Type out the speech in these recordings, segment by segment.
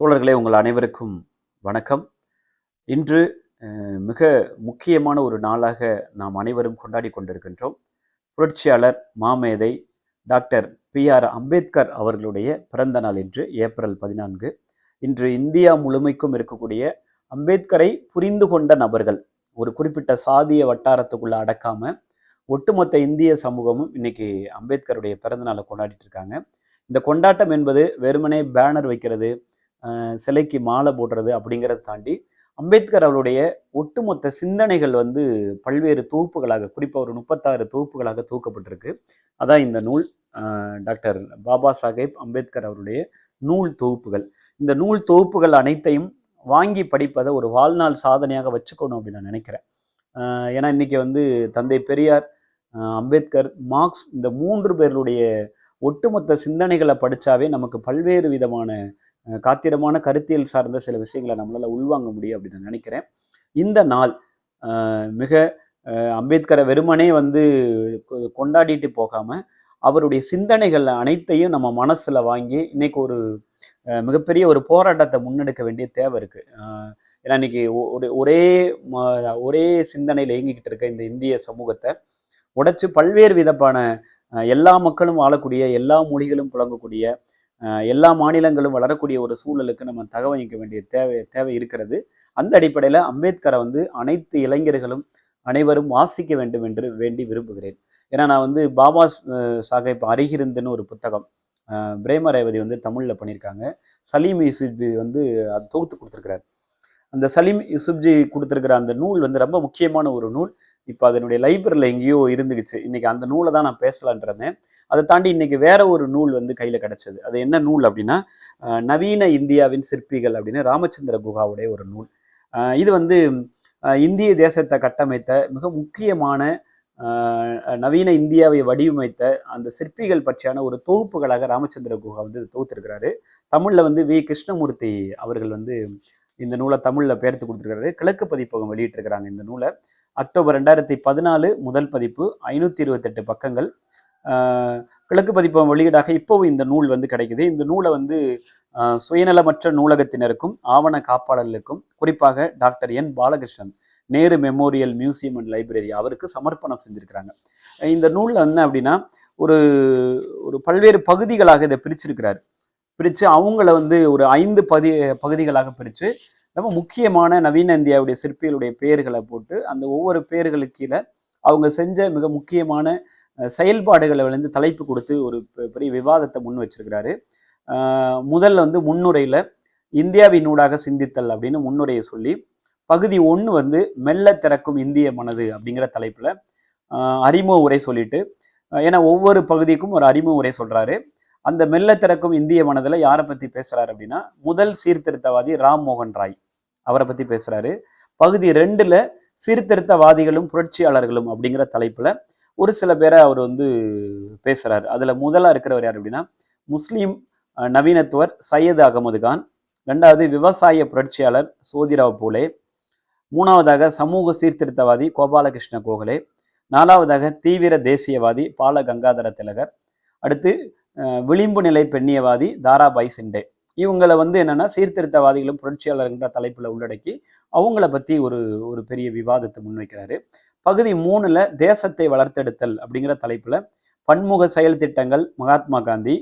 தோழர்களே உங்கள் அனைவருக்கும் வணக்கம். இன்று மிக முக்கியமான ஒரு நாளாக நாம் அனைவரும் கொண்டாடி கொண்டிருக்கின்றோம். புரட்சியாளர் மாமேதை டாக்டர் பி ஆர் அம்பேத்கர் அவர்களுடைய பிறந்த நாள் இன்று ஏப்ரல் பதினான்கு. இன்று இந்தியா முழுமைக்கும் இருக்கக்கூடிய அம்பேத்கரை புரிந்து கொண்ட நபர்கள் ஒரு குறிப்பிட்ட சாதிய வட்டாரத்துக்குள்ள அடக்காம ஒட்டுமொத்த இந்திய சமூகமும் இன்னைக்கு அம்பேத்கருடைய பிறந்த நாளை கொண்டாடிட்டு இருக்காங்க. இந்த கொண்டாட்டம் என்பது வெறுமனே பேனர் வைக்கிறது சிலைக்கு மாலை போடுறது அப்படிங்கிறத தாண்டி அம்பேத்கர் அவருடைய ஒட்டுமொத்த சிந்தனைகள் வந்து பல்வேறு தொகுப்புகளாக குறிப்பாக ஒரு முப்பத்தாறு தொகுப்புகளாக தூக்கப்பட்டிருக்கு. அதான் இந்த நூல் டாக்டர் பாபா சாஹேப் அம்பேத்கர் அவருடைய நூல் தொகுப்புகள். இந்த நூல் தொகுப்புகள் அனைத்தையும் வாங்கி படிப்பதை ஒரு வாழ்நாள் சாதனையாக வச்சுக்கணும் அப்படின்னு நான் நினைக்கிறேன். ஏன்னா இன்னைக்கு வந்து தந்தை பெரியார் அம்பேத்கர் மார்க்ஸ் இந்த மூன்று பேருடைய ஒட்டுமொத்த சிந்தனைகளை படித்தாவே நமக்கு பல்வேறு விதமான காத்திரமான கருத்தியல் சார்ந்த சில விஷயங்களை நம்மளால் உள்வாங்க முடியும் அப்படின்னு நான் நினைக்கிறேன். இந்த நாள் மிக அம்பேத்கரை வெறுமனே வந்து கொ- கொண்டாடிட்டு போகாமல் அவருடைய சிந்தனைகள் அனைத்தையும் நம்ம மனசில் வாங்கி இன்னைக்கு ஒரு மிகப்பெரிய ஒரு போராட்டத்தை முன்னெடுக்க வேண்டிய தேவை இருக்கு. ஏன்னா இன்னைக்கு ஒ- ஒரு ஒரே ஒரே சிந்தனையில் இயங்கிக்கிட்டு இருக்க இந்த இந்திய சமூகத்தை உடைச்சு பல்வேறு விதமான எல்லா மக்களும் வாழக்கூடிய எல்லா மொழிகளும் புழங்கக்கூடிய எல்லா மாநிலங்களும் வளரக்கூடிய ஒரு சூழலுக்கு நம்ம தகவலிக்க வேண்டிய தேவை தேவை இருக்கிறது. அந்த அடிப்படையில் அம்பேத்கரை வந்து அனைத்து இளைஞர்களும் அனைவரும் வாசிக்க வேண்டும் என்று வேண்டி விரும்புகிறேன். ஏன்னா நான் வந்து பாபா சாஹேப் அருகிருந்துன்னு ஒரு புத்தகம் பிரேம ரேவதி வந்து தமிழில் பண்ணியிருக்காங்க. சலீம் யூசுப்ஜி வந்து அது தொகுத்து கொடுத்துருக்கிறார். அந்த சலீம் யூசுப்ஜி கொடுத்துருக்கிற அந்த நூல் வந்து ரொம்ப முக்கியமான ஒரு நூல். இப்போ அதனுடைய லைப்ரரியில் எங்கேயோ இருந்துக்குச்சு இன்னைக்கு அந்த நூலை தான் நான் பேசலான்றேன் அதை தாண்டி இன்னைக்கு வேற ஒரு நூல் வந்து கையில் கிடைச்சது. அது என்ன நூல் அப்படின்னா நவீன இந்தியாவின் சிற்பிகள் அப்படின்னு ராமச்சந்திர குஹாவுடைய ஒரு நூல். இது வந்து இந்திய தேசத்தை கட்டமைத்த மிக முக்கியமான நவீன இந்தியாவை வடிவமைத்த அந்த சிற்பிகள் பற்றியான ஒரு தொகுப்புகளாக ராமச்சந்திர குஹா வந்து தொகுத்திருக்கிறாரு. தமிழில் வந்து வி. கிருஷ்ணமூர்த்தி அவர்கள் வந்து இந்த நூலை தமிழில் பெயர்த்து கொடுத்துருக்காரு கிழக்கு பதிப்பகம் வெளியிட்டிருக்கிறாங்க இந்த நூலை. அக்டோபர் ரெண்டாயிரத்தி பதினாலு முதல் பதிப்பு ஐநூற்றி இருபத்தெட்டு பக்கங்கள். கிழக்கு பதிப்பகம் வெளியீடாக இப்போவும் இந்த நூல் வந்து கிடைக்குது. இந்த நூலை வந்து சுயநலமற்ற நூலகத்தினருக்கும் ஆவண காப்பாளர்களுக்கும் குறிப்பாக doctor N Balakrishnan Nehru memorial museum and library அவருக்கு சமர்ப்பணம் செஞ்சுருக்கிறாங்க. இந்த நூலில் என்ன அப்படின்னா ஒரு ஒரு பல்வேறு பகுதிகளாக இதை பிரிச்சிருக்கிறார். பிரித்து அவங்கள வந்து ஒரு ஐந்து பதி பகுதிகளாக பிரித்து ரொம்ப முக்கியமான நவீன இந்தியாவுடைய சிற்பிகளுடைய பெயர்களை போட்டு அந்த ஒவ்வொரு பெயர்களுக்கு கீழே அவங்க செஞ்ச மிக முக்கியமான செயல்பாடுகளை வந்து தலைப்பு கொடுத்து ஒரு பெ- பெரிய விவாதத்தை முன் வச்சிருக்கிறாரு. முதல்ல வந்து இந்தியாவின் இந்தியாவினூடாக சிந்தித்தல் அப்படின்னு முன்னுரையை சொல்லி பகுதி ஒன்று வந்து மெல்ல திறக்கும் இந்திய மனது அப்படிங்கிற தலைப்பில் அறிமுக உரை சொல்லிட்டு ஏன்னா ஒவ்வொரு பகுதிக்கும் ஒரு அறிமுக உரை சொல்கிறாரு அந்த மெல்ல திறக்கும் இந்திய மனதில் யாரை பற்றி பேசுகிறாரு அப்படின்னா முதல் சீர்திருத்தவாதி ராம் மோகன் ராய் அவரை பற்றி பேசுகிறாரு பகுதி ரெண்டில் சீர்திருத்தவாதிகளும் புரட்சியாளர்களும் அப்படிங்கிற தலைப்பில் ஒரு சில பேரை அவர் வந்து பேசுகிறாரு அதில் முதலாக இருக்கிறவர் யார் அப்படின்னா முஸ்லீம் நவீனத்துவர் சையது அகமது கான். ரெண்டாவது விவசாய புரட்சியாளர் சோதிராவ் பூலே. மூணாவதாக சமூக சீர்திருத்தவாதி கோபாலகிருஷ்ண கோகலே. நாலாவதாக தீவிர தேசியவாதி பால கங்காதர திலகர். அடுத்து விளிம்பு நிலை பெண்ணியவாதி தாராபாய் சிண்டே இவங்களை வந்து என்னன்னா சீர்திருத்தவாதிகளும் புரட்சியாளர்கிற தலைப்புல உள்ளடக்கி அவங்கள பத்தி ஒரு ஒரு பெரிய விவாதத்தை முன்வைக்கிறாரு. பகுதி மூணுல தேசத்தை வளர்த்தெடுத்தல் அப்படிங்கிற தலைப்புல பன்முக செயல் திட்டங்கள் மகாத்மா காந்தி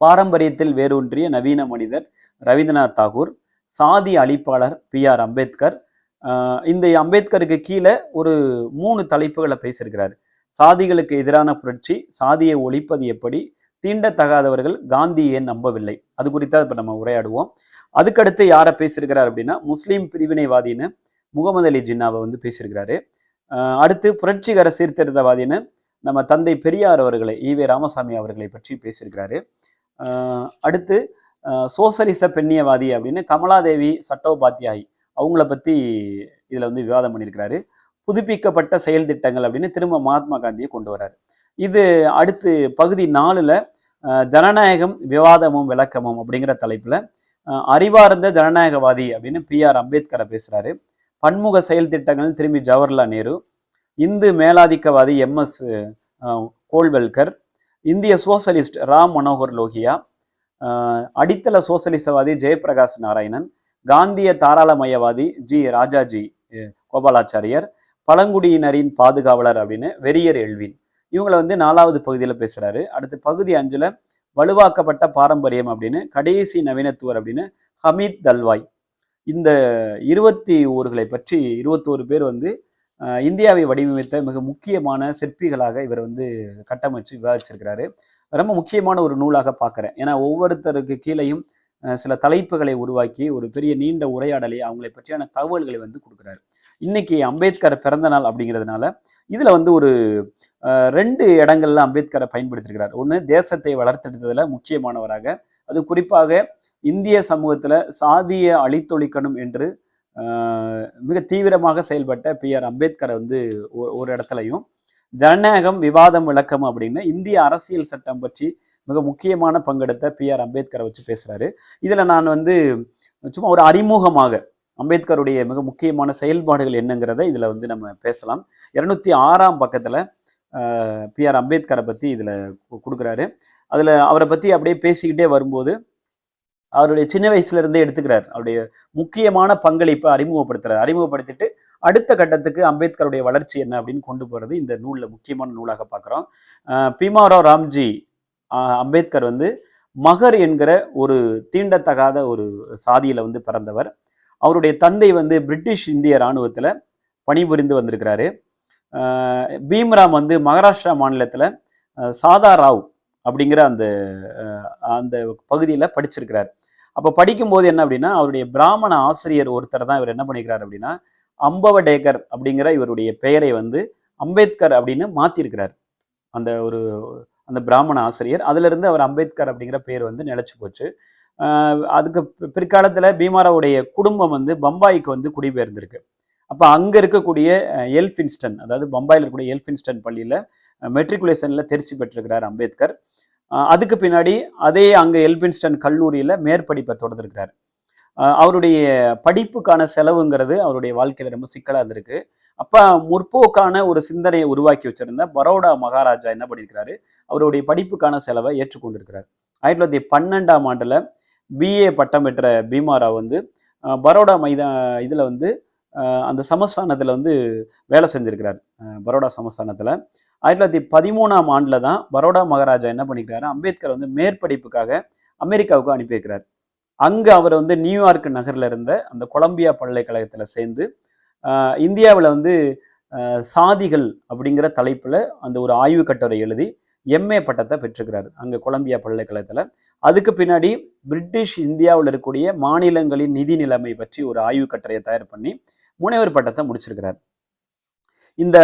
பாரம்பரியத்தில் வேரூன்றிய நவீன மனிதர் ரவீந்திரநாத் தாகூர் சாதி அழிப்பாளர் பி ஆர் அம்பேத்கர். இந்த அம்பேத்கருக்கு கீழே ஒரு மூணு தலைப்புகளை பேசியிருக்கிறார். சாதிகளுக்கு எதிரான புரட்சி சாதியை ஒழிப்பது எப்படி தீண்டத்தகாதவர்கள் காந்தியை நம்பவில்லை? அது குறித்தா இப்போ நம்ம உரையாடுவோம். அதுக்கடுத்து யாரை பேசியிருக்கிறார் அப்படின்னா முஸ்லீம் பிரிவினைவாதின்னு முகமது அலி ஜின்னாவை வந்து பேசியிருக்கிறாரு. அடுத்து புரட்சிகர சீர்திருத்தவாதின்னு நம்ம தந்தை பெரியார் அவர்களை ஈவே ராமசாமி அவர்களை பற்றி பேசியிருக்கிறாரு. அடுத்து சோசலிச பெண்ணியவாதி அப்படின்னு கமலாதேவி சட்டோபாத்தியாய் அவங்கள பற்றி இதில் வந்து விவாதம் பண்ணியிருக்கிறாரு. புதுப்பிக்கப்பட்ட செயல் திட்டங்கள் அப்படின்னு திரும்ப மகாத்மா காந்தியை கொண்டு வராரு இது அடுத்து பகுதி நாலுல ஜனநாயகம் விவாதமும் விளக்கமும் அப்படிங்கிற தலைப்புல அறிவார்ந்த ஜனநாயகவாதி அப்படின்னு பி ஆர் அம்பேத்கரை பேசுறாரு. பன்முக செயல் திட்டங்கள் திரும்பி ஜவஹர்லால் நேரு இந்து மேலாதிக்கவாதி எம்எஸ் கோல்வெல்கர் இந்திய சோசலிஸ்ட் ராம் மனோகர் லோகியா அடித்தள சோசலிசவாதி ஜெயபிரகாஷ் நாராயணன் காந்திய தாராளமயவாதி ஜி ராஜாஜி கோபாலாச்சாரியர் பழங்குடியினரின் பாதுகாவலர் அப்படின்னு வெறியர் எல்வின். இவங்களை வந்து நாலாவது பகுதியில் பேசுகிறாரு அடுத்து பகுதி அஞ்சில் வலுவாக்கப்பட்ட பாரம்பரியம் அப்படின்னு கடைசி நவீனத்துவர் அப்படின்னு ஹமீத் தல்வாய். இந்த இருபத்தி ஊர்களை பற்றி இருபத்தோரு பேர் வந்து இந்தியாவை வடிவமைத்த மிக முக்கியமான சிற்பிகளாக இவர் வந்து கட்டமைச்சு விவாதிச்சிருக்கிறாரு. ரொம்ப முக்கியமான ஒரு நூலாக பார்க்குறேன் ஏன்னா ஒவ்வொருத்தருக்கு கீழேயும் சில தலைப்புகளை உருவாக்கி ஒரு பெரிய நீண்ட உரையாடலை அவங்களை பற்றியான தகவல்களை வந்து கொடுக்குறாரு. இன்னைக்கு அம்பேத்கர் பிறந்த நாள் அப்படிங்கிறதுனால இதுல வந்து ஒரு ரெண்டு இடங்கள்ல அம்பேத்கரை பயன்படுத்திருக்கிறார். ஒன்று தேசத்தை வளர்த்தெடுத்ததுல முக்கியமானவராக அது குறிப்பாக இந்திய சமூகத்துல சாதிய அழித்தொழிக்கணும் என்று மிக தீவிரமாக செயல்பட்ட பி ஆர் அம்பேத்கரை வந்து ஒரு இடத்துலையும். ஜனநாயகம் விவாதம் விளக்கம் அப்படின்னு இந்திய அரசியல் சட்டம் பற்றி மிக முக்கியமான பங்கெடுத்த பி ஆர் அம்பேத்கரை வச்சு பேசுறாரு. இதுல நான் வந்து சும்மா ஒரு அறிமுகமாக அம்பேத்கருடைய மிக முக்கியமான செயல்பாடுகள் என்னங்கிறத இதில் வந்து நம்ம பேசலாம். இரநூத்தி ஆறாம் பக்கத்தில் பி ஆர் அம்பேத்கரை பற்றி இதில் கொடுக்குறாரு. அதில் அவரை பற்றி அப்படியே பேசிக்கிட்டே வரும்போது அவருடைய சின்ன வயசுலேருந்தே எடுத்துக்கிறார். அவருடைய முக்கியமான பங்களிப்பை அறிமுகப்படுத்துகிறார் அறிமுகப்படுத்திட்டு அடுத்த கட்டத்துக்கு அம்பேத்கருடைய வளர்ச்சி என்ன அப்படின்னு கொண்டு போகிறது இந்த நூலில் முக்கியமான நூலாக பார்க்குறோம் பீமாராவ் ராம்ஜி அம்பேத்கர் வந்து மகர் என்கிற ஒரு தீண்டத்தகாத ஒரு சாதியில் வந்து பிறந்தவர். அவருடைய தந்தை வந்து பிரிட்டிஷ் இந்திய இராணுவத்தில் பணிபுரிந்து வந்திருக்கிறாரு. ஆஹ் பீம்ராம் வந்து மகாராஷ்டிரா மாநிலத்தில் சாதா ராவ் அப்படிங்கிற அந்த அந்த பகுதியில் படிச்சிருக்கிறார். அப்போ படிக்கும்போது என்ன அப்படின்னா அவருடைய பிராமண ஆசிரியர் ஒருத்தர் தான் இவர் என்ன பண்ணிக்கிறார் அப்படின்னா அம்பவடேகர் அப்படிங்கிற இவருடைய பெயரை வந்து அம்பேத்கர் அப்படின்னு மாற்றிருக்கிறார் அந்த ஒரு அந்த பிராமண ஆசிரியர். அதுலருந்து அவர் அம்பேத்கர் அப்படிங்கிற பேர் வந்து நிலச்சி போச்சு. அதுக்கு பிற்காலத்தில் பீமாராவுடைய குடும்பம் வந்து பம்பாய்க்கு வந்து குடிபெயர்ந்திருக்கு. அப்போ அங்கே இருக்கக்கூடிய எல்ஃபின்ஸ்டன் அதாவது பம்பாயில் இருக்கக்கூடிய எல்ஃபின்ஸ்டன் பள்ளியில் மெட்ரிகுலேஷனில் தேர்ச்சி பெற்றிருக்கிறார் அம்பேத்கர். அதுக்கு பின்னாடி அதே அங்கே எல்பின்ஸ்டன் கல்லூரியில் மேற்படிப்பை தொடர்ந்துருக்கிறார். அவருடைய படிப்புக்கான செலவுங்கிறது அவருடைய வாழ்க்கையில் ரொம்ப சிக்கலாக இருந்திருக்கு. அப்போ முற்போக்கான ஒரு சிந்தனையை உருவாக்கி வச்சிருந்த பரோடா மகாராஜா என்ன பண்ணியிருக்கிறாரு? அவருடைய படிப்புக்கான செலவை ஏற்றுக்கொண்டிருக்கிறார். ஆயிரத்தி தொள்ளாயிரத்தி பன்னெண்டாம் ஆண்டில் பிஏ பட்டம் பெற்ற பீமாரா வந்து பரோடா மைதா இதில் வந்து அந்த சமஸ்தானத்தில் வந்து வேலை செஞ்சுருக்கிறார். பரோடா சமஸ்தானத்தில். ஆயிரத்தி தொள்ளாயிரத்தி பதிமூணாம் ஆண்டில் தான் பரோடா மகாராஜா என்ன பண்ணிக்கிறாரு? அம்பேத்கர் வந்து மேற்படிப்புக்காக அமெரிக்காவுக்கு அனுப்பியிருக்கிறார் அங்கே அவர் வந்து நியூயார்க் நகரில் இருந்த அந்த கொலம்பியா பல்கலைக்கழகத்தில் சேர்ந்து இந்தியாவில் வந்து சாதிகள் அப்படிங்கிற தலைப்பில் அந்த ஒரு ஆய்வு கட்டுரை எழுதி எம்ஏ பட்டத்தை பெற்றுக்கிறார் அங்கே கொலம்பியா பல்கலைக்கழகத்தில். அதுக்கு பின்னாடி பிரிட்டிஷ் இந்தியாவில் இருக்கக்கூடிய மாநிலங்களின் நிதி நிலைமை பற்றி ஒரு ஆய்வு கட்டுரையை தயார் பண்ணி முனைவர் பட்டத்தை முடிச்சிருக்கிறார். இந்த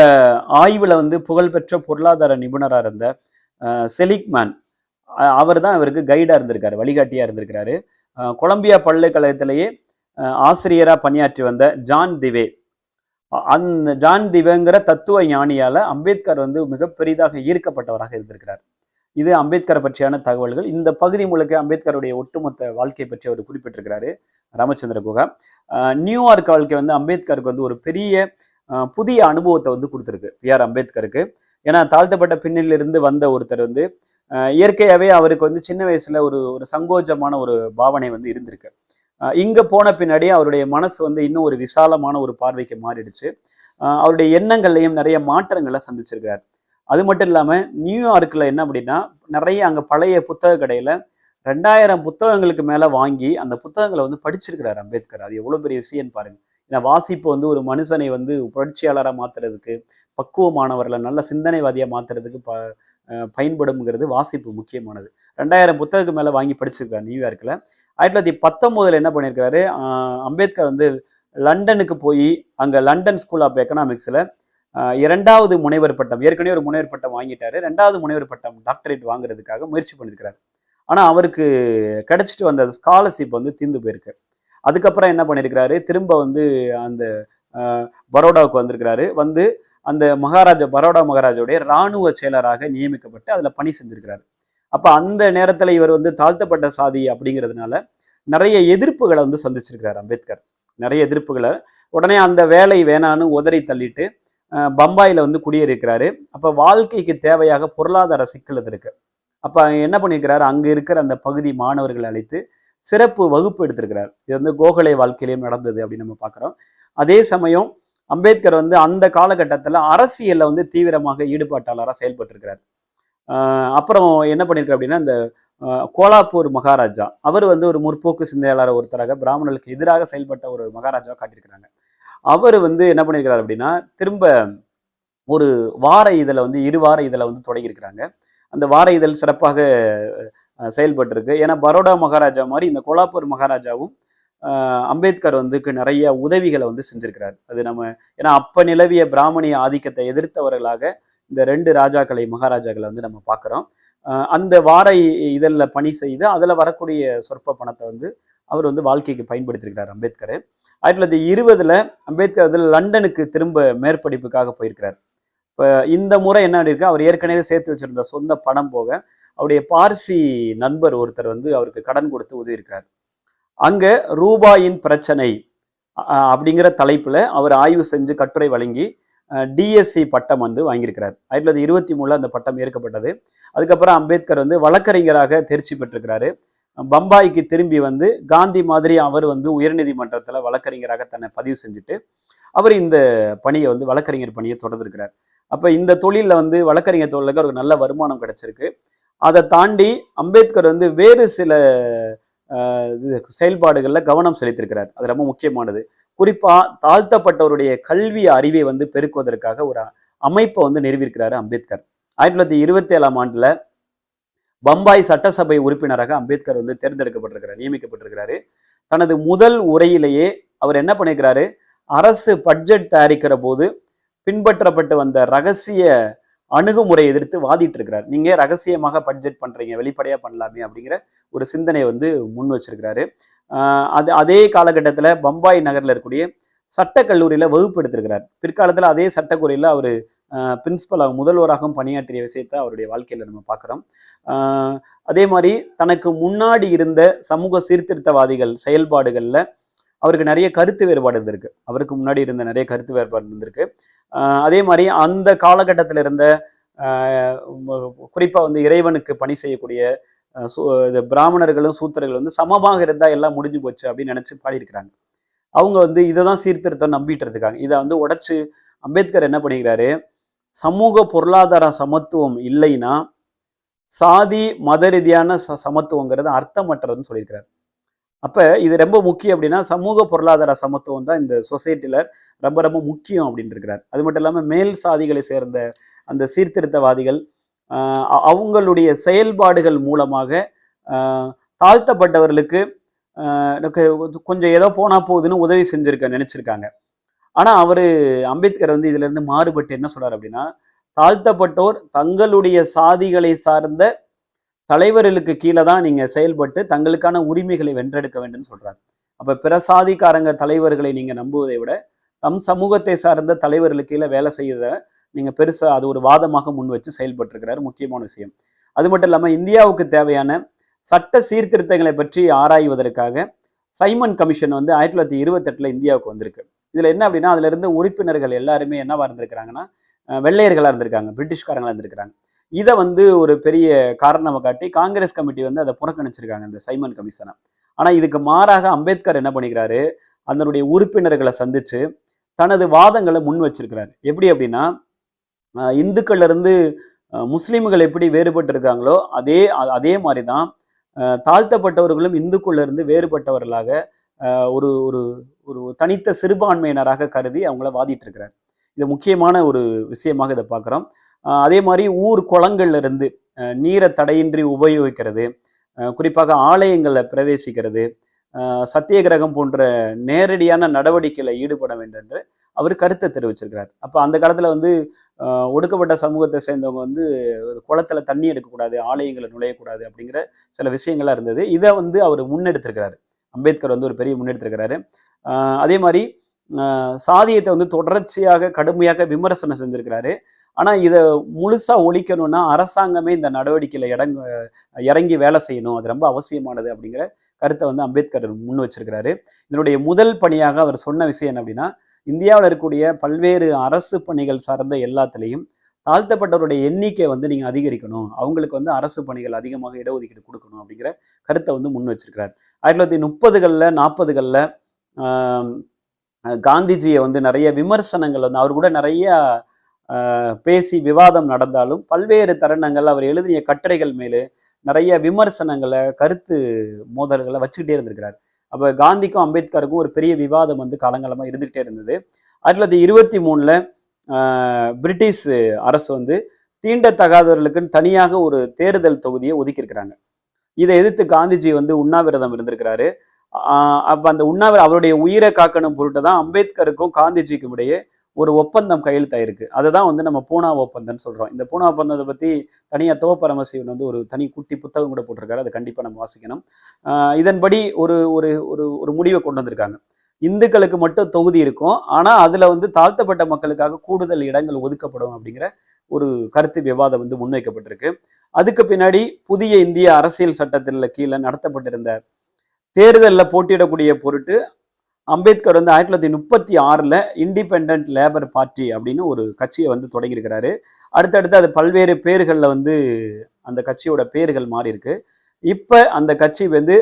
ஆய்வில் வந்து புகழ்பெற்ற பொருளாதார நிபுணராக இருந்த செலிக்மேன் அவர் தான் இவருக்கு கைடாக இருந்திருக்காரு வழிகாட்டியாக இருந்திருக்கிறாரு. கொலம்பியா பல்கலைக்கழகத்திலேயே ஆசிரியராக பணியாற்றி வந்த ஜான் திவே அந்த ஜான் திவங்கிற தத்துவ ஞானியால அம்பேத்கர் வந்து மிக பெரிதாக ஈர்க்கப்பட்டவராக இருந்திருக்கிறார். இது அம்பேத்கரை பற்றியான தகவல்கள். இந்த பகுதி முழுக்க அம்பேத்கருடைய ஒட்டுமொத்த வாழ்க்கை பற்றி அவர் குறிப்பிட்டிருக்கிறாரு ராமச்சந்திர குகா. நியூயார்க் வாழ்க்கை வந்து அம்பேத்கருக்கு வந்து ஒரு பெரிய புதிய அனுபவத்தை வந்து கொடுத்துருக்கு பி ஆர் அம்பேத்கருக்கு. ஏன்னா தாழ்த்தப்பட்ட பின்னணியிலிருந்து வந்த ஒருத்தர் வந்து இயற்கையாகவே அவருக்கு வந்து சின்ன வயசுல ஒரு ஒரு சங்கோஜமான ஒரு பாவனை வந்து இருந்திருக்கு. இங்கே போன பின்னாடி அவருடைய மனசு வந்து இன்னும் ஒரு விசாலமான ஒரு பார்வைக்கு மாறிடுச்சு. அவருடைய எண்ணங்கள்லையும் நிறைய மாற்றங்களை சந்திச்சிருக்கிறார். அது மட்டும் இல்லாமல் நியூயார்க்கில் என்ன அப்படின்னா நிறைய அங்கே பழைய புத்தக கடையில் ரெண்டாயிரம் புத்தகங்களுக்கு மேலே வாங்கி அந்த புத்தகங்களை வந்து படிச்சிருக்கிறார் அம்பேத்கர். அது எவ்வளோ பெரிய விஷயம்னு பாருங்க. ஏன்னா வாசிப்பு வந்து ஒரு மனுஷனை வந்து புரட்சியாளராக மாற்றுறதுக்கு பக்குவமானவர்களை நல்ல சிந்தனைவாதியாக மாற்றுறதுக்கு ப பயன்படும்ங்கிறது வாசிப்பு முக்கியமானது. ரெண்டாயிரம் புத்தகத்துக்கு மேலே வாங்கி படிச்சிருக்காரு நியூயார்க்கில் ஆயிரத்தி தொள்ளாயிரத்தி பத்தொம்போதில் என்ன பண்ணியிருக்காரு அம்பேத்கர் வந்து லண்டனுக்கு போய் அங்கே லண்டன் ஸ்கூல் ஆஃப் எக்கனாமிக்ஸில் இரண்டாவது முனைவர் பட்டம் ஏற்கனவே ஒரு முனைவர் பட்டம் வாங்கிட்டாரு. ரெண்டாவது முனைவர் பட்டம் டாக்டரேட் வாங்குறதுக்காக முயற்சி பண்ணியிருக்கிறார் ஆனால் அவருக்கு கிடைச்சிட்டு வந்த ஸ்காலர்ஷிப் வந்து தீர்ந்து போயிருக்கு. அதுக்கப்புறம் என்ன பண்ணியிருக்கிறாரு திரும்ப வந்து அந்த பரோடாவுக்கு வந்திருக்கிறாரு. வந்து அந்த மகாராஜா பரோடா மகாராஜாவுடைய இராணுவ செயலராக நியமிக்கப்பட்டு அதில் பணி செஞ்சிருக்கிறாரு. அப்போ அந்த நேரத்தில் இவர் வந்து தாழ்த்தப்பட்ட சாதி அப்படிங்கிறதுனால நிறைய எதிர்ப்புகளை வந்து சந்திச்சிருக்கிறார் அம்பேத்கர். நிறைய எதிர்ப்புகளை. உடனே அந்த வேலை வேணான்னு உதறி தள்ளிட்டு பம்பாயில் வந்து குடியேறிக்கிறாரு அப்போ வாழ்க்கைக்கு தேவையாக பொருளாதார சிக்கல் இது இருக்கு. அப்போ என்ன பண்ணியிருக்கிறார்? அங்கே இருக்கிற அந்த பகுதி மாணவர்களை அழைத்து சிறப்பு வகுப்பு எடுத்திருக்கிறார். இது வந்து கோகலை வாழ்க்கையிலையும் நடந்தது அப்படின்னு நம்ம பார்க்குறோம். அதே சமயம் அம்பேத்கர் வந்து அந்த காலகட்டத்தில் அரசியலில் வந்து தீவிரமாக ஈடுபாட்டாளராக செயல்பட்டிருக்கிறார். அப்புறம் என்ன பண்ணியிருக்காரு அப்படின்னா இந்த கோலாப்பூர் மகாராஜா அவர் வந்து ஒரு முற்போக்கு சிந்தையாளர் ஒருத்தராக பிராமணர்களுக்கு எதிராக செயல்பட்ட ஒரு மகாராஜாவை காட்டியிருக்கிறாங்க. அவர் வந்து என்ன பண்ணியிருக்கிறார் அப்படின்னா திரும்ப ஒரு வார இதழை வந்து இரு வார இதழை வந்து தொடங்கியிருக்கிறாங்க. அந்த வார இதழ் சிறப்பாக செயல்பட்டிருக்கு. ஏன்னா பரோடா மகாராஜா மாதிரி இந்த கோலாப்பூர் மகாராஜாவும் அம்பேத்கர் வந்துக்கு நிறைய உதவிகளை வந்து செஞ்சிருக்கிறார். அது நம்ம ஏன்னா அப்ப நிலவிய பிராமணிய ஆதிக்கத்தை எதிர்த்தவர்களாக இந்த ரெண்டு ராஜாக்களை மகாராஜாக்களை வந்து நம்ம பார்க்குறோம். அந்த வார இதழில் பணி செய்து அதில் வரக்கூடிய சொற்ப பணத்தை வந்து அவர் வந்து வாழ்க்கைக்கு பயன்படுத்தியிருக்கிறார் அம்பேத்கர். ஆயிரத்தி தொள்ளாயிரத்தி இருபதில் அம்பேத்கர் வந்து லண்டனுக்கு திரும்ப மேற்படிப்புக்காக போயிருக்கிறார். இப்போ இந்த முறை என்ன இருக்கு அவர் ஏற்கனவே சேர்த்து வச்சிருந்த சொந்த பணம் போக அவருடைய பார்சி நண்பர் ஒருத்தர் வந்து அவருக்கு கடன் கொடுத்து உதவியிருக்கிறார். அங்க ரூபாயின் பிரச்சனை அப்படிங்கிற தலைப்புல அவர் ஆய்வு செஞ்சு கட்டுரை வழங்கி டிஎஸ்சி பட்டம் வந்து வாங்கியிருக்கிறார். ஆயிரத்தி தொள்ளாயிரத்தி இருபத்தி மூணுல அந்த பட்டம் ஏற்கப்பட்டது. அதுக்கப்புறம் அம்பேத்கர் வந்து வழக்கறிஞராக தேர்ச்சி பெற்றிருக்கிறாரு. பம்பாய்க்கு திரும்பி வந்து காந்தி மாதிரி அவர் வந்து உயர்நீதிமன்றத்தில் வழக்கறிஞராக தன்னை பதிவு செஞ்சுட்டு அவர் இந்த பணியை வந்து வழக்கறிஞர் பணியை தொடர்ந்துருக்கிறார். அப்போ இந்த தொழிலில் வந்து வழக்கறிஞர் தொழிலுக்கு அவருக்கு நல்ல வருமானம் கிடைச்சிருக்கு. அதை தாண்டி அம்பேத்கர் வந்து வேறு சில செயல்பாடுகளில் கவனம் செலுத்தியிருக்கிறார் அது ரொம்ப முக்கியமானது. குறிப்பாக தாழ்த்தப்பட்டவருடைய கல்வி அறிவை வந்து பெருக்குவதற்காக ஒரு அமைப்பை வந்து நிறுவியிருக்கிறாரு அம்பேத்கர். ஆயிரத்தி தொள்ளாயிரத்தி இருபத்தி ஏழாம் ஆண்டுல பம்பாய் சட்டசபை உறுப்பினராக அம்பேத்கர் வந்து தேர்ந்தெடுக்கப்பட்டிருக்கிறார் நியமிக்கப்பட்டிருக்கிறாரு. தனது முதல் உரையிலேயே அவர் என்ன பண்ணியிருக்கிறாரு? அரசு பட்ஜெட் தயாரிக்கிற போது பின்பற்றப்பட்டு வந்த ரகசிய அணுகுமுறை எதிர்த்து வாதிட்டு இருக்கிறார் நீங்க ரகசியமாக பட்ஜெட் பண்றீங்க வெளிப்படையா பண்ணலாமே அப்படிங்கிற ஒரு சிந்தனையை வந்து முன் வச்சிருக்கிறாரு. அது அதே காலகட்டத்தில் பம்பாய் நகரில் இருக்கக்கூடிய சட்டக்கல்லூரியில் வகுப்பு எடுத்திருக்கிறார் பிற்காலத்தில் அதே சட்டக்கல்லூரியில் அவர் பிரின்சிபலாக முதல்வராகவும் பணியாற்றிய விஷயத்தை அவருடைய வாழ்க்கையில் நம்ம பார்க்குறோம். அதே மாதிரி தனக்கு முன்னாடி இருந்த சமூக சீர்திருத்தவாதிகள் செயல்பாடுகளில் அவருக்கு நிறைய கருத்து வேறுபாடு இருந்திருக்கு. அவருக்கு முன்னாடி இருந்த நிறைய கருத்து வேறுபாடு இருந்திருக்கு. அதே மாதிரி அந்த காலகட்டத்தில் இருந்த குறிப்பாக வந்து இறைவனுக்கு பணி செய்யக்கூடிய இது பிராமணர்களும் சூத்திரர்களும் வந்து சமமாக இருந்தால் எல்லாம் முடிஞ்சு போச்சு அப்படின்னு நினச்சி பாடியிருக்கிறாங்க. அவங்க வந்து இதை தான் சீர்திருத்தம் நம்பிட்டு இருக்காங்க. இதை வந்து உடச்சி அம்பேத்கர் என்ன பண்ணிக்கிறாரு? சமூக பொருளாதார சமத்துவம் இல்லைன்னா சாதி மத ரீதியான ச சமத்துவங்கிறது அர்த்தமற்றதுன்னு சொல்லியிருக்கிறார். அப்போ இது ரொம்ப முக்கியம் அப்படின்னா சமூக பொருளாதார சமத்துவம் தான் இந்த சொசைட்டியில் ரொம்ப ரொம்ப முக்கியம் அப்படின்னு இருக்கிறார். அது மட்டும் இல்லாமல் மேல் சாதிகளை சேர்ந்த அந்த சீர்திருத்தவாதிகள் அவங்களுடைய செயல்பாடுகள் மூலமாக தாழ்த்தப்பட்டவர்களுக்கு எனக்கு கொஞ்சம் ஏதோ போனா போகுதுன்னு உதவி செஞ்சுருக்க நினச்சிருக்காங்க. ஆனால் அவர் அம்பேத்கர் வந்து இதுலேருந்து மாறுபட்டு என்ன சொல்கிறார் அப்படின்னா தாழ்த்தப்பட்டோர் தங்களுடைய சாதிகளை சார்ந்த தலைவர்களுக்கு கீழே தான் நீங்க செயல்பட்டு தங்களுக்கான உரிமைகளை வென்றெடுக்க வேண்டும்னு சொல்றாரு. அப்ப பிற சாதிக்காரங்க தலைவர்களை நீங்க நம்புவதை விட தம் சமூகத்தை சார்ந்த தலைவர்களுக்கு கீழே வேலை செய்யறத நீங்க பெருசா அது ஒரு வாதமாக முன் வச்சு செயல்பட்டிருக்கிறாரு முக்கியமான விஷயம். அது மட்டும் இல்லாம இந்தியாவுக்கு தேவையான சட்ட சீர்திருத்தங்களை பற்றி ஆராய்வதற்காக சைமன் கமிஷன் வந்து ஆயிரத்தி தொள்ளாயிரத்தி இருபத்தெட்டில் இந்தியாவுக்கு வந்திருக்கு. இதுல என்ன அப்படின்னா அதுல இருந்து உறுப்பினர்கள் எல்லாருமே என்னவா இருந்திருக்கிறாங்கன்னா வெள்ளையர்களாக வெள்ளையர்களா இருந்திருக்காங்க பிரிட்டிஷ்காரங்களா இருந்திருக்கிறாங்க. இதை வந்து ஒரு பெரிய காரணமாக காட்டி காங்கிரஸ் கமிட்டி வந்து அதை புறக்கணிச்சிருக்காங்க இந்த சைமன் கமிஷனை. ஆனால் இதுக்கு மாறாக அம்பேத்கர் என்ன பண்ணிக்கிறாரு? அதனுடைய உறுப்பினர்களை சந்திச்சு தனது வாதங்களை முன் வச்சிருக்கிறாரு. எப்படி அப்படின்னா அஹ் இந்துக்கள்ல இருந்து எப்படி வேறுபட்டு இருக்காங்களோ அதே அதே மாதிரி தான் தாழ்த்தப்பட்டவர்களும் இந்துக்குள்ள இருந்து வேறுபட்டவர்களாக ஒரு ஒரு ஒரு தனித்த சிறுபான்மையினராக கருதி அவங்கள வாதிட்டு இருக்கிறார் இது முக்கியமான ஒரு விஷயமாக இதை பார்க்குறோம். அதே மாதிரி ஊர் குளங்கள்ல இருந்து நீரை தடையின்றி உபயோகிக்கிறது குறிப்பாக ஆலயங்களில் பிரவேசிக்கிறது சத்தியகிரகம் போன்ற நேரடியான நடவடிக்கையில் ஈடுபட வேண்டும் என்று அவர் கருத்தை தெரிவிச்சிருக்கிறார். அப்போ அந்த காலத்தில் வந்து ஒடுக்கப்பட்ட சமூகத்தை சேர்ந்தவங்க வந்து குளத்தில் தண்ணி எடுக்கக்கூடாது ஆலயங்களை நுழையக்கூடாது அப்படிங்கிற சில விஷயங்கள்லாம் இருந்தது. இதை வந்து அவர் முன்னெடுத்திருக்கிறாரு. அம்பேத்கர் வந்து ஒரு பெரிய முன்னெடுத்திருக்கிறாரு. அதே மாதிரி சாதியத்தை வந்து தொடர்ச்சியாக கடுமையாக விமர்சனம் செஞ்சிருக்கிறாரு. ஆனால் இதை முழுசாக ஒழிக்கணும்னா அரசாங்கமே இந்த நடவடிக்கையில் இடங்க இறங்கி வேலை செய்யணும். அது ரொம்ப அவசியமானது அப்படிங்கிற கருத்தை வந்து அம்பேத்கர் முன் வச்சிருக்கிறாரு. இதனுடைய முதல் பணியாக அவர் சொன்ன விஷயம் என்ன அப்படின்னா இந்தியாவில் இருக்கக்கூடிய பல்வேறு அரசு பணிகள் சார்ந்த எல்லாத்துலேயும் தாழ்த்தப்பட்டவருடைய எண்ணிக்கை வந்து நீங்கள் அதிகரிக்கணும். அவங்களுக்கு வந்து அரசு பணிகள் அதிகமாக இடஒதுக்கீடு கொடுக்கணும் அப்படிங்கிற கருத்தை வந்து முன் வச்சிருக்கிறார். ஆயிரத்தி தொள்ளாயிரத்தி முப்பதுகளில் நாற்பதுகளில் காந்திஜியை வந்து நிறைய விமர்சனங்கள் வந்து அவர் கூட நிறைய பேசி விவாதம் நடந்தாலும் பல்வேறு தருணங்கள் அவர் எழுதிய கட்டுரைகள் மேலே நிறைய விமர்சனங்களை கருத்து மோதல்களை வச்சுக்கிட்டே இருந்திருக்கிறார். அப்போ காந்திக்கும் அம்பேத்கருக்கும் ஒரு பெரிய விவாதம் வந்து காலங்காலமாக இருந்துக்கிட்டே இருந்தது. ஆயிரத்தி தொள்ளாயிரத்தி இருபத்தி மூணில் பிரிட்டிஷ் அரசு வந்து தீண்டத்தகாதவர்களுக்குன்னு தனியாக ஒரு தேர்தல் தொகுதியை ஒதுக்கியிருக்கிறாங்க. இதை எதிர்த்து காந்திஜி வந்து உண்ணாவிரதம் இருந்திருக்கிறாரு. அப்போ அந்த உண்ணாவிர அவருடைய உயிரை காக்கணும் பொருட்டு தான் அம்பேத்கருக்கும் காந்திஜிக்கும் இடையே ஒரு ஒப்பந்தம் கையெழுத்தாயிருக்கு அதை தான் வந்து நம்ம பூனா ஒப்பந்தம்னு சொல்கிறோம் இந்த பூனா ஒப்பந்தத்தை பற்றி தனியாக தோ பரமசிவன் வந்து ஒரு தனி குட்டி புத்தகம் கூட போட்டிருக்காரு. அதை கண்டிப்பாக நம்ம வாசிக்கணும். இதன்படி ஒரு ஒரு ஒரு ஒரு முடிவை கொண்டு வந்திருக்காங்க. இந்துக்களுக்கு மட்டும் தொகுதி இருக்கும். ஆனால் அதில் வந்து தாழ்த்தப்பட்ட மக்களுக்காக கூடுதல் இடங்கள் ஒதுக்கப்படும் அப்படிங்கிற ஒரு கருத்து விவாதம் வந்து முன்வைக்கப்பட்டிருக்கு. அதுக்கு பின்னாடி புதிய இந்திய அரசியல் சட்டத்தில் கீழே நடத்தப்பட்டிருந்த தேர்தலில் போட்டியிடக்கூடிய பொருட்டு அம்பேத்கர் வந்து ஆயிரத்தி தொள்ளாயிரத்தி முப்பத்தி ஆறில் இண்டிபெண்ட் லேபர் பார்ட்டி அப்படின்னு ஒரு கட்சியை வந்து தொடங்கியிருக்கிறாரு. அடுத்தடுத்து அது பல்வேறு பேர்களில் வந்து அந்த கட்சியோட பேர்கள் மாறி இருக்கு. இப்போ அந்த கட்சி வந்து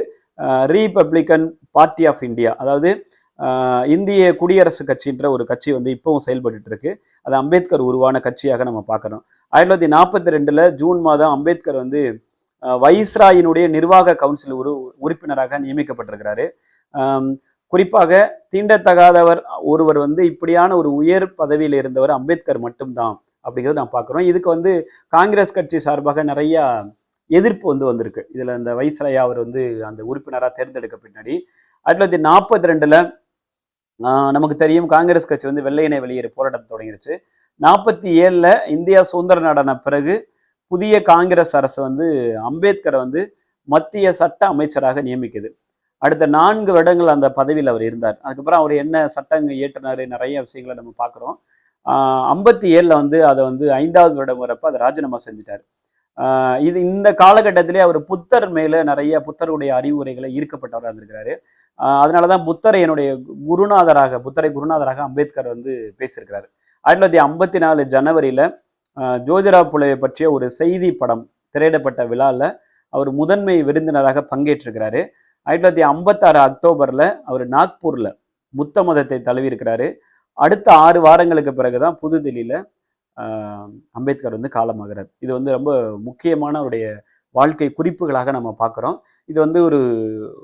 ரீபப்ளிக்கன் பார்ட்டி ஆஃப் இந்தியா அதாவது இந்திய குடியரசு கட்சின்ற ஒரு கட்சி வந்து இப்பவும் செயல்பட்டு இருக்கு. அது அம்பேத்கர் உருவான கட்சியாக நம்ம பார்க்குறோம். ஆயிரத்தி தொள்ளாயிரத்தி நாற்பத்தி ரெண்டில் ஜூன் மாதம் அம்பேத்கர் வந்து வைஸ்ராயினுடைய நிர்வாக கவுன்சில் உறு உறுப்பினராக நியமிக்கப்பட்டிருக்கிறாரு. குறிப்பாக தீண்டத்தகாதவர் ஒருவர் வந்து இப்படியான ஒரு உயர் பதவியில் இருந்தவர் அம்பேத்கர் மட்டும்தான் அப்படிங்கிறத நான் பார்க்குறோம். இதுக்கு வந்து காங்கிரஸ் கட்சி சார்பாக நிறையா எதிர்ப்பு வந்து வந்திருக்கு. இதில் இந்த வைஸ்ராயா அவர் வந்து அந்த உறுப்பினராக தேர்ந்தெடுக்க பின்னாடி. ஆயிரத்தி தொள்ளாயிரத்தி நாற்பத்தி ரெண்டில் நமக்கு தெரியும் காங்கிரஸ் கட்சி வந்து வெள்ளையினை வெளியேறு போராட்டத்தை தொடங்கிருச்சு. நாற்பத்தி ஏழில் இந்தியா சுதந்திர நாடான பிறகு புதிய காங்கிரஸ் அரசு வந்து அம்பேத்கரை வந்து மத்திய சட்ட அமைச்சராக நியமிக்குது. அடுத்த நான்கு வருடங்கள் அந்த பதவியில் அவர் இருந்தார். அதுக்கப்புறம் அவர் என்ன சட்டங்கள் இயற்றினார் நிறைய விஷயங்களை நம்ம பார்க்குறோம். ஐம்பத்தி ஏழில் வந்து அதை வந்து ஐந்தாவது வருடம் வரப்போ அதை ராஜினாமா செஞ்சுட்டார். இது இந்த காலகட்டத்திலே அவர் புத்தர் மேலே நிறைய புத்தருடைய அறிவுரைகளை ஈர்க்கப்பட்டவராக இருந்திருக்கிறாரு. அதனால தான் புத்தரை என்னுடைய குருநாதராக புத்தரை குருநாதராக அம்பேத்கர் வந்து பேசியிருக்கிறாரு. ஆயிரத்தி தொள்ளாயிரத்தி ஐம்பத்தி நாலு ஜனவரியில் ஜோதிரா புலவை பற்றிய ஒரு செய்தி படம் திரையிடப்பட்ட விழாவில் அவர் முதன்மை விருந்தினராக பங்கேற்றிருக்கிறாரு. ஆயிரத்தி தொள்ளாயிரத்தி ஐம்பத்தாறு அக்டோபரில் அவர் நாக்பூரில் புத்த மதத்தை தழுவியிருக்கிறாரு. அடுத்த ஆறு வாரங்களுக்கு பிறகுதான் புதுதில்லியில் அம்பேத்கர் வந்து காலமாகிறார். இது வந்து ரொம்ப முக்கியமான அவருடைய வாழ்க்கை குறிப்புகளாக நம்ம பார்க்குறோம். இது வந்து ஒரு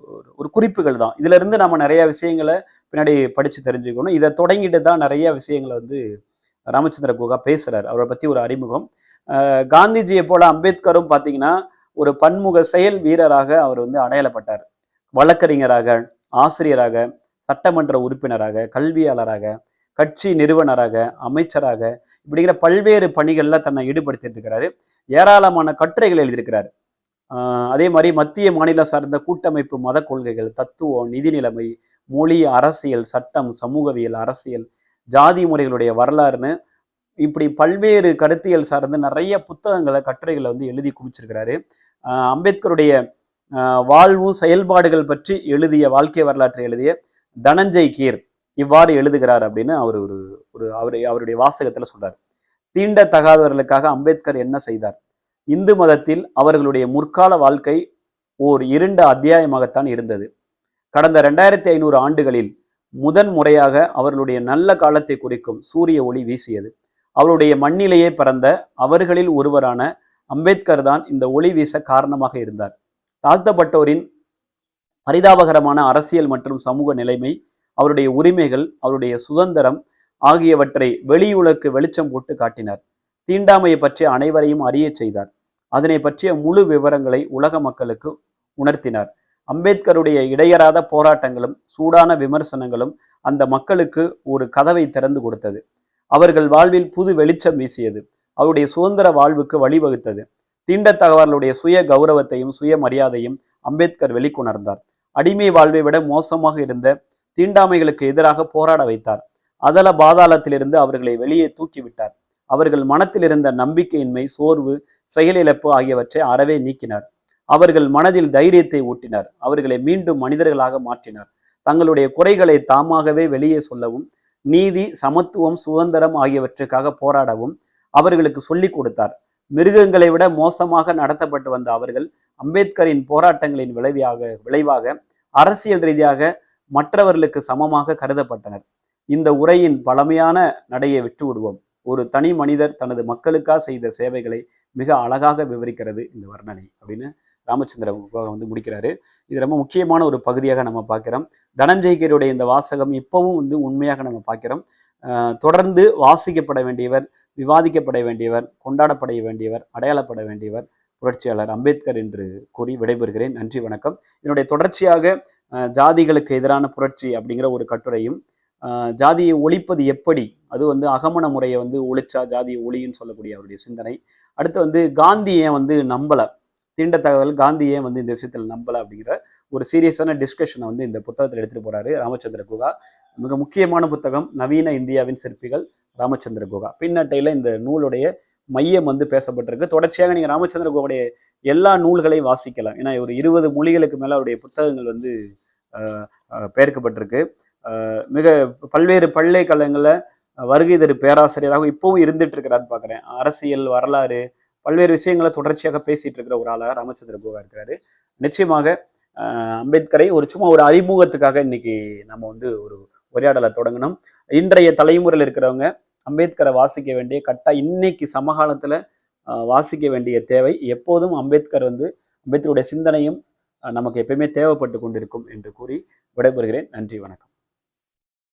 ஒரு- ஒரு குறிப்புகள் தான். இதிலிருந்து நம்ம நிறைய விஷயங்களை பின்னாடி படித்து தெரிஞ்சுக்கணும். இதை தொடங்கிட்டு தான் நிறைய விஷயங்களை வந்து ராமச்சந்திர குகா பேசுகிறார் அவரை பற்றி ஒரு அறிமுகம். காந்திஜியை போல அம்பேத்கரும் பார்த்தீங்கன்னா ஒரு பன்முக செயல் வீரராக அவர் வந்து அடையாளப்பட்டார். வழக்கறிஞராக ஆசிரியராக சட்டமன்ற உறுப்பினராக கல்வியாளராக கட்சி நிறுவனராக அமைச்சராக இப்படிங்கிற பல்வேறு பணிகளில் தன்னை ஈடுபடுத்திட்டு இருக்கிறாரு. ஏராளமான கட்டுரைகள் எழுதியிருக்கிறார். அதே மாதிரி மத்திய மாநில சார்ந்த கூட்டமைப்பு மத கொள்கைகள் தத்துவம் நிதி நிலைமை மொழி அரசியல் சட்டம் சமூகவியல் அரசியல் ஜாதி முறைகளுடைய வரலாறுன்னு இப்படி பல்வேறு கருத்தியல் சார்ந்து நிறைய புத்தகங்களை கட்டுரைகளை வந்து எழுதி குவிச்சிருக்கிறாரு. அம்பேத்கருடைய வாழ்வும் செயல்பாடுகள் பற்றி எழுதிய வாழ்க்கை வரலாற்றை எழுதிய தனஞ்சய் கீர் இவ்வாறு எழுதுகிறார் அப்படின்னு அவர் ஒரு ஒரு அவர் அவருடைய வாசகத்தில் சொல்றார். தீண்டத்தகாதவர்களுக்காக அம்பேத்கர் என்ன செய்தார்? இந்து மதத்தில் அவர்களுடைய முற்கால வாழ்க்கை ஓர் இருண்ட அத்தியாயமாகத்தான் இருந்தது. கடந்த ரெண்டாயிரத்தி ஐநூறு ஆண்டுகளில் முதன் முறையாக அவர்களுடைய நல்ல காலத்தை குறிக்கும் சூரிய ஒளி வீசியது. அவருடைய மண்ணிலேயே பிறந்த அவர்களில் ஒருவரான அம்பேத்கர் தான் இந்த ஒளி வீச காரணமாக இருந்தார். தாழ்த்தப்பட்டோரின் பரிதாபகரமான அரசியல் மற்றும் சமூக நிலைமை அவருடைய உரிமைகள் அவருடைய சுதந்திரம் ஆகியவற்றை வெளியுலக்கு வெளிச்சம் போட்டு காட்டினார். தீண்டாமையை பற்றி அனைவரையும் அறியச் செய்தார். அதனை பற்றிய முழு விவரங்களை உலக மக்களுக்கு உணர்த்தினார். அம்பேத்கருடைய இடையறாத போராட்டங்களும் சூடான விமர்சனங்களும் அந்த மக்களுக்கு ஒரு கதவை திறந்து கொடுத்தது. அவர்கள் வாழ்வில் புது வெளிச்சம் வீசியது. அவருடைய சுதந்திர வாழ்வுக்கு வழிவகுத்தது. தீண்டத்தகவர்களுடைய சுய கௌரவத்தையும் சுய மரியாதையும் அம்பேத்கர் வெளிக்கொணர்ந்தார். அடிமை வாழ்வை விட மோசமாக இருந்த தீண்டாமைகளுக்கு எதிராக போராட வைத்தார். அதல பாதாளத்திலிருந்து அவர்களை வெளியே தூக்கிவிட்டார். அவர்கள் மனத்தில் இருந்த நம்பிக்கையின்மை சோர்வு செயலிழப்பு ஆகியவற்றை அறவே நீக்கினார். அவர்கள் மனதில் தைரியத்தை ஊட்டினார். அவர்களை மீண்டும் மனிதர்களாக மாற்றினார். தங்களுடைய குறைகளை தாமாகவே வெளியே சொல்லவும் நீதி சமத்துவம் சுதந்திரம் ஆகியவற்றுக்காக போராடவும் அவர்களுக்கு சொல்லிக் கொடுத்தார். மிருகங்களை விட மோசமாக நடத்தப்பட்டு வந்த அவர்கள் அம்பேத்கரின் போராட்டங்களின் விளைவாக விளைவாக அரசியல் ரீதியாக மற்றவர்களுக்கு சமமாக கருதப்பட்டனர். இந்த உரையின் பழமையான நடையை விட்டு விடுவோம் ஒரு தனி மனிதர் தனது மக்களுக்காக செய்த சேவைகளை மிக அழகாக விவரிக்கிறது இந்த வர்ணனை அப்படின்னு ராமச்சந்திர வந்து முடிக்கிறாரு. இது ரொம்ப முக்கியமான ஒரு பகுதியாக நம்ம பார்க்கிறோம். தனஞ்செய்கருடைய இந்த வாசகம் இப்பவும் வந்து உண்மையாக நம்ம பார்க்கிறோம். தொடர்ந்து வாசிக்கப்பட வேண்டியவர் விவாதிக்கப்பட வேண்டியவர் கொண்டாடப்பட வேண்டியவர் அடையாளப்பட வேண்டியவர் புரட்சியாளர் அம்பேத்கர் என்று கூறி விடைபெறுகிறேன். நன்றி வணக்கம். இதனுடைய தொடர்ச்சியாக ஜாதிகளுக்கு எதிரான புரட்சி அப்படிங்கிற ஒரு கட்டுரையும் ஜாதியை ஒழிப்பது எப்படி? அது வந்து அகமண முறையை வந்து ஒழிச்சா ஜாதியை ஒளின்னு சொல்லக்கூடிய அவருடைய சிந்தனை. அடுத்து வந்து காந்தியை வந்து நம்பல. தீண்டத்தகவல் தகவல் ஏன் வந்து இந்த விஷயத்தில் நம்பலை அப்படிங்கிற ஒரு சீரியஸான டிஸ்கஷனை வந்து இந்த புத்தகத்தில் எடுத்துகிட்டு போகிறாரு ராமச்சந்திர குகா. மிக முக்கியமான புத்தகம் நவீன இந்தியாவின் சிற்பிகள் ராமச்சந்திர குகா. பின்னட்டையில் இந்த நூலுடைய மையம் வந்து பேசப்பட்டிருக்கு. தொடர்ச்சியாக நீங்கள் ராமச்சந்திர குகாவுடைய எல்லா நூல்களையும் வாசிக்கலாம். ஏன்னா ஒரு இருபது மொழிகளுக்கு மேலே அவருடைய புத்தகங்கள் வந்து பெயர்க்கப்பட்டிருக்கு. மிக பல்வேறு பல்கலைக்கழகங்களில் வருகை தரு பேராசிரியராக இப்பவும் இருந்துட்டு இருக்கிறான்னு பார்க்குறேன் அரசியல் வரலாறு பல்வேறு விஷயங்களை தொடர்ச்சியாக பேசிட்டு இருக்கிற ஒரு ஆளாக ராமச்சந்திர குகா இருக்கிறாரு. நிச்சயமாக அம்பேத்கரை ஒரு சும்மா ஒரு அறிமுகத்துக்காக இன்னைக்கு நம்ம வந்து ஒரு உரையாடலை தொடங்கணும் இன்றைய தலைமுறையில் இருக்கிறவங்க அம்பேத்கரை வாசிக்க வேண்டிய கட்டா இன்னைக்கு சமகாலத்தில் வாசிக்க வேண்டிய தேவை எப்போதும் அம்பேத்கர் வந்து அம்பேத்கருடைய சிந்தனையும் நமக்கு எப்பயுமே தேவைப்பட்டு கொண்டிருக்கும் என்று கூறி விடைபெறுகிறேன். நன்றி வணக்கம்.